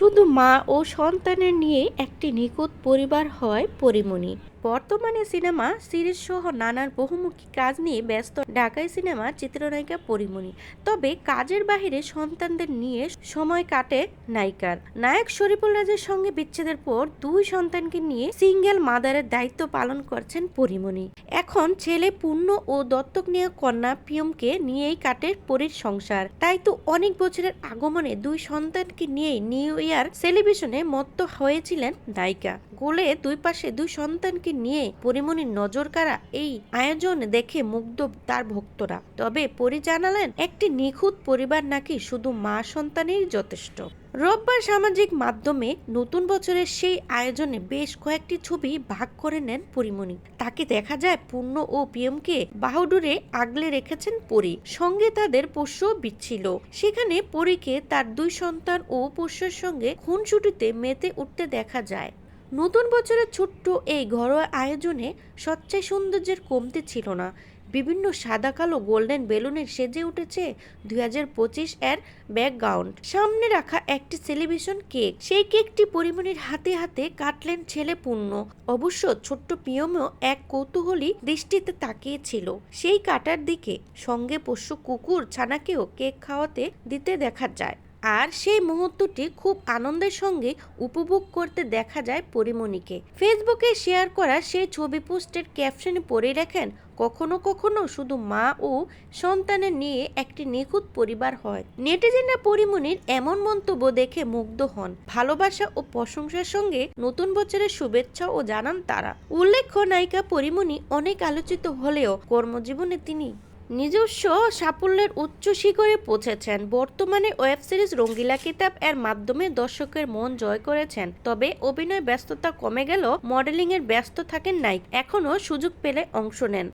শুধু মা ও সন্তানের নিয়ে একটি নিখুঁত পরিবার হয় পরিমণি। বর্তমানে সিনেমা সিরিজ সহ নানার বহুমুখী কাজ নিয়ে ব্যস্ত ঢাকাই সিনেমার চিত্রনায়িকা পরিমণি। তবে কাজের বাহিরে সন্তানদের নিয়ে সময় কাটে নায়িকার। নায়ক শরীফুল রাজের সঙ্গে বিচ্ছেদের পর দুই সন্তানকে নিয়ে সিঙ্গেল মাদারের দায়িত্ব পালন করছেন পরিমণি। এখন ছেলে পূর্ণ ও দত্তক নেওয়া কন্যা পিয়মকে নিয়েই কাটে পরীর সংসার। তাই তো অনেক বছরের আগমনে দুই সন্তানকে নিয়েই নিউ ইয়ার সেলিব্রেশনে মত্ত হয়েছিলেন নায়িকা। গোলে দুই পাশে দুই সন্তানকে নিয়ে পরিমণির নজর কাড়া এই আয়োজন দেখে মুগ্ধ তার ভক্তরা। তবে পরি জানালেন একটি নিখুঁত পরিবার নাকি শুধু মা সন্তানেরই যথেষ্ট। রোববার সামাজিক মাধ্যমে নতুন বছরের সেই আয়োজনে বেশ কয়েকটি ছবি ভাগ করে নেন পরিমণি। তাকে দেখা যায় পূর্ণ ও পিএমকে বাহুডুরে আগলে রেখেছেন পরি। সঙ্গে তাদের পোষ্য বিচ্ছিল সেখানে পরীকে তার দুই সন্তান ও পোষ্যের সঙ্গে খুনসুটিতে মেতে উঠতে দেখা যায়। নতুন বছরের ছোট্ট এই ঘরোয়া আয়োজনে সচ্চাই সৌন্দর্যের কমতি ছিল না। বিভিন্ন সাদা, কালো, গোল্ডেন বেলুনের সেজে উঠেছে দুই হাজার পঁচিশ এর ব্যাকগ্রাউন্ড সামনে রাখা একটি সেলিব্রেশন কেক। সেই কেকটি পরিমণির হাতে হাতে কাটলেন ছেলে পূর্ণ অবশ্য ছোট্ট পিয়মও এক কৌতূহলী দৃষ্টিতে তাকিয়েছিল। সেই কাটার দিকে সঙ্গে পোষ্য কুকুর ছানাকেও কেক খাওয়াতে দিতে দেখা যায়। আর সেই মুহূর্তটি খুব আনন্দের সঙ্গে উপভোগ করতে দেখা যায় পরিমণিকে। ফেসবুকে শেয়ার করা সেই ছবি পোস্টের ক্যাপশনে পড়ে রাখেন কখনো কখনো শুধু মা ও সন্তানের নিয়ে একটি নিখুঁত পরিবার হয়। নেটিজেনরা পরিমণির এমন মন্তব্য দেখে মুগ্ধ হন। ভালোবাসা ও প্রশংসার সঙ্গে নতুন বছরের শুভেচ্ছা ও জানান তারা। উল্লেখ্য নায়িকা পরিমণি অনেক আলোচিত হলেও কর্মজীবনে তিনি নিজস্ব সাফল্যের উচ্চ শিখরে পৌঁছেছেন। বর্তমানে ওয়েব সিরিজ রঙ্গিলা কিতাব এর মাধ্যমে দর্শকের মন জয় করেছেন। তবে অভিনয় ব্যস্ততা কমে গেল মডেলিং এর ব্যস্ত থাকেন নাই এখনও সুযোগ পেলে অংশ নেন।